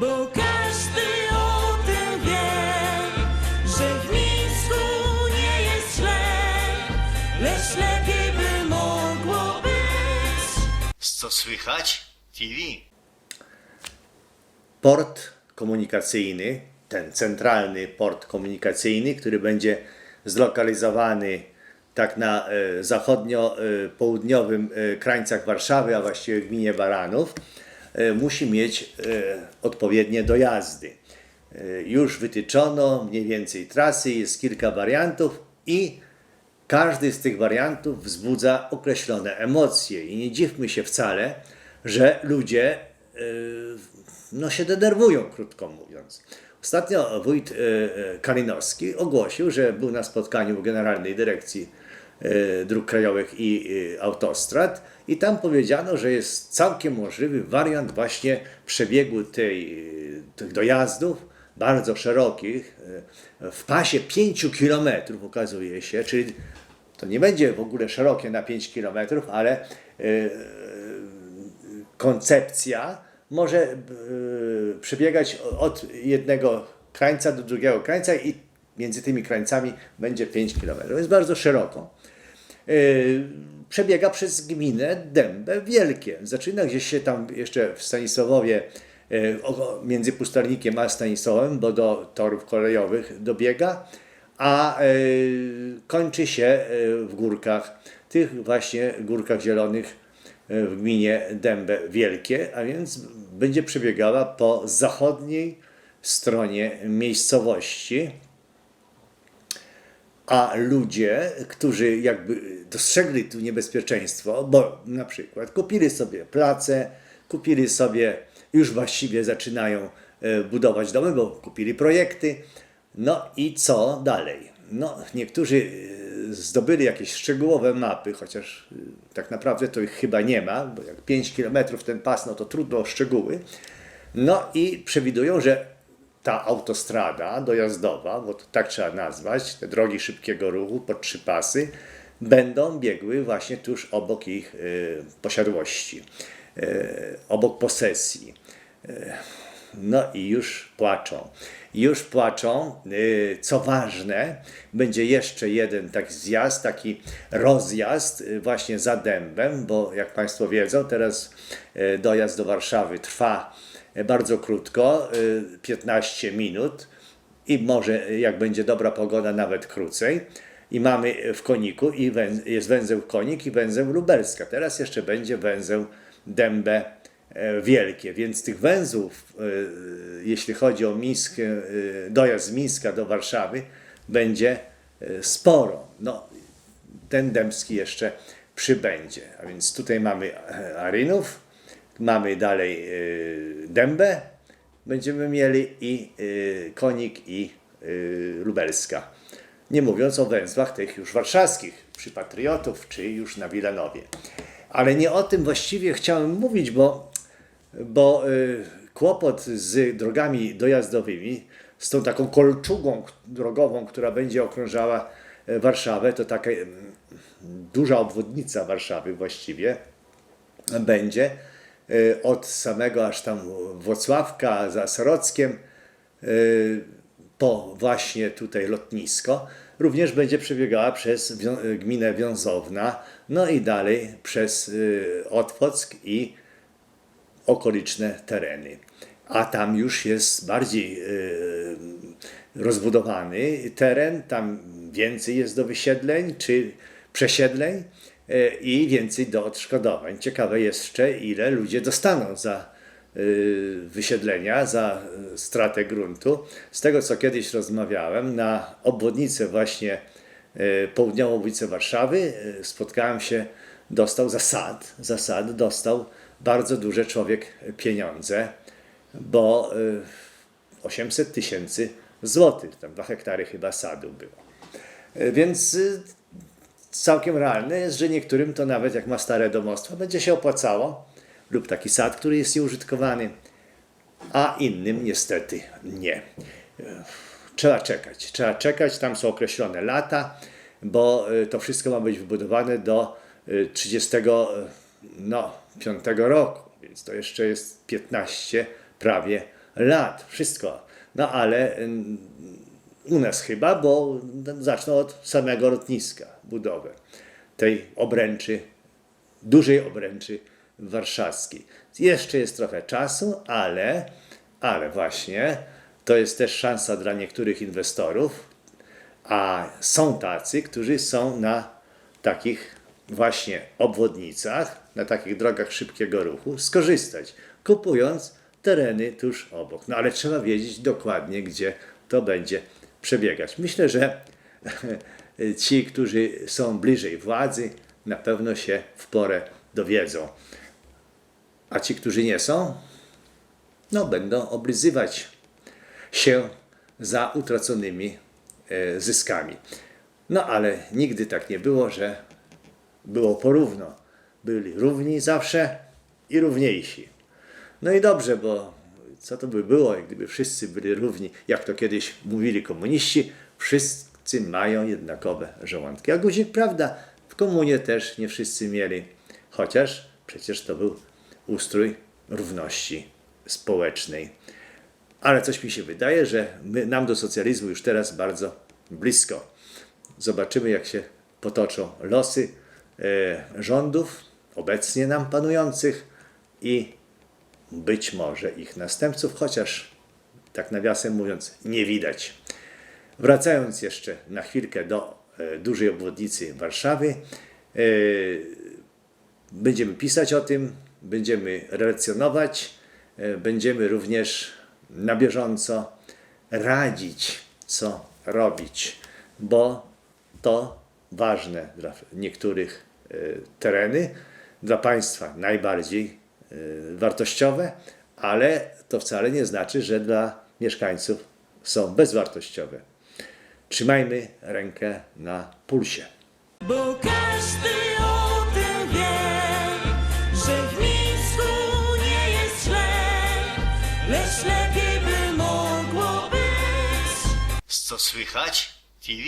Bo każdy o tym wie, że w Mińsku nie jest źle, lecz lepiej by mogło być. Co słychać? TV. port komunikacyjny, ten centralny port komunikacyjny, który będzie zlokalizowany tak na e, zachodnio-południowym e, krańcach Warszawy, a właściwie w gminie Baranów, e, musi mieć e, odpowiednie dojazdy. E, Już wytyczono mniej więcej trasy, jest kilka wariantów i każdy z tych wariantów wzbudza określone emocje i nie dziwmy się wcale, że ludzie no, się denerwują, krótko mówiąc. Ostatnio wójt Kalinowski ogłosił, że był na spotkaniu w Generalnej Dyrekcji Dróg Krajowych i yy, Autostrad. I tam powiedziano, że jest całkiem możliwy wariant właśnie przebiegu tej, yy, tych dojazdów, bardzo szerokich, w pasie 5 km okazuje się, czyli to nie będzie w ogóle szerokie na 5 km, ale koncepcja może przebiegać od jednego krańca do drugiego krańca i między tymi krańcami będzie 5 km. Jest bardzo szeroko. Yy, przebiega przez gminę Dębę Wielkie. Zaczyna gdzieś się tam jeszcze w Stanisławowie oko- między Pustelnikiem a Stanisławem, bo do torów kolejowych dobiega, a yy, kończy się w górkach, tych właśnie górkach zielonych w gminie Dębę Wielkie, a więc będzie przebiegała po zachodniej stronie miejscowości a ludzie, którzy jakby dostrzegli tu niebezpieczeństwo, bo na przykład kupili sobie place, kupili sobie, już właściwie zaczynają e, budować domy, bo kupili projekty. No i co dalej? No, niektórzy e, zdobyli jakieś szczegółowe mapy, chociaż e, tak naprawdę to ich chyba nie ma, bo jak 5 km ten pas, no to trudno o szczegóły. No i przewidują, że ta autostrada dojazdowa, bo to tak trzeba nazwać, te drogi szybkiego ruchu po trzy pasy, będą biegły właśnie tuż obok ich y, posiadłości, y, obok posesji. Y, no i już płaczą. Już płaczą. Co ważne, będzie jeszcze jeden taki zjazd, taki rozjazd właśnie za dębem, bo jak Państwo wiedzą, teraz dojazd do Warszawy trwa bardzo krótko, y, 15 minut i może jak będzie dobra pogoda nawet krócej. I mamy w Koniku i jest węzeł Konik i węzeł Lubelska. Teraz jeszcze będzie węzeł Dębę e, Wielkie, więc tych węzłów, e, jeśli chodzi o Mińsk, e, dojazd z Mińska do Warszawy, będzie e, sporo. No, ten dębski jeszcze przybędzie. A więc tutaj mamy e, Arynów, mamy dalej e, Dębę, będziemy mieli i e, Konik i e, Lubelska. Nie mówiąc o węzłach tych już warszawskich, przy Patriotów, czy już na Wilanowie. Ale nie o tym właściwie chciałem mówić, bo, bo y, kłopot z drogami dojazdowymi, z tą taką kolczugą drogową, która będzie okrążała e, Warszawę, to taka mm, duża obwodnica Warszawy właściwie, będzie y, od samego aż tam Włocławka za Sorockiem y, po właśnie tutaj lotnisko. Również będzie przebiegała przez y, gminę Wiązowna, no i dalej przez y, Otwock i okoliczne tereny. A tam już jest bardziej y, rozbudowany teren, tam więcej jest do wysiedleń czy przesiedleń y, i więcej do odszkodowań. Ciekawe jeszcze, ile ludzie dostaną za y, wysiedlenia, za y, stratę gruntu. Z tego, co kiedyś rozmawiałem, na obwodnicę właśnie y, południową obwodnicę Warszawy spotkałem się, dostał zasad, zasad dostał bardzo duże człowiek pieniądze, bo y, 800 tysięcy złotych, tam 2 hektary chyba sadu było. Więc całkiem realne jest, że niektórym to nawet jak ma stare domostwo, będzie się opłacało, lub taki sad, który jest nieużytkowany, a innym niestety nie. Trzeba czekać, trzeba czekać, tam są określone lata, bo y, to wszystko ma być wybudowane do y, 35 no, roku, więc to jeszcze jest 15 prawie lat, wszystko. No ale u nas chyba, bo zaczną od samego lotniska budowę tej obręczy, dużej obręczy warszawskiej. Jeszcze jest trochę czasu, ale, ale właśnie to jest też szansa dla niektórych inwestorów, a są tacy, którzy są na takich właśnie obwodnicach, na takich drogach szybkiego ruchu, skorzystać, kupując tereny tuż obok. No ale trzeba wiedzieć dokładnie, gdzie to będzie przebiegać. Myślę, że ci, którzy są bliżej władzy, na pewno się w porę dowiedzą. A ci, którzy nie są, no będą oblizywać się za utraconymi e, zyskami. No ale nigdy tak nie było, że było porówno. Byli równi zawsze i równiejsi. No i dobrze, bo co to by było, gdyby wszyscy byli równi, jak to kiedyś mówili komuniści, wszyscy mają jednakowe żołądki. A guzik, prawda, w komunie też nie wszyscy mieli, chociaż przecież to był ustrój równości społecznej. Ale coś mi się wydaje, że my, nam do socjalizmu już teraz bardzo blisko. Zobaczymy, jak się potoczą losy e, rządów obecnie nam panujących i być może ich następców, chociaż tak nawiasem mówiąc, nie widać. Wracając jeszcze na chwilkę do e, dużej obwodnicy Warszawy, e, będziemy pisać o tym, będziemy relacjonować, e, będziemy również na bieżąco radzić, co robić, bo to ważne dla niektórych tereny, dla państwa najbardziej wartościowe, ale to wcale nie znaczy, że dla mieszkańców są bezwartościowe. Trzymajmy rękę na pulsie. Bo każdy o tym wie, że w Mińsku nie jest źle, lecz lepiej by mogło być. Co słychać? TV.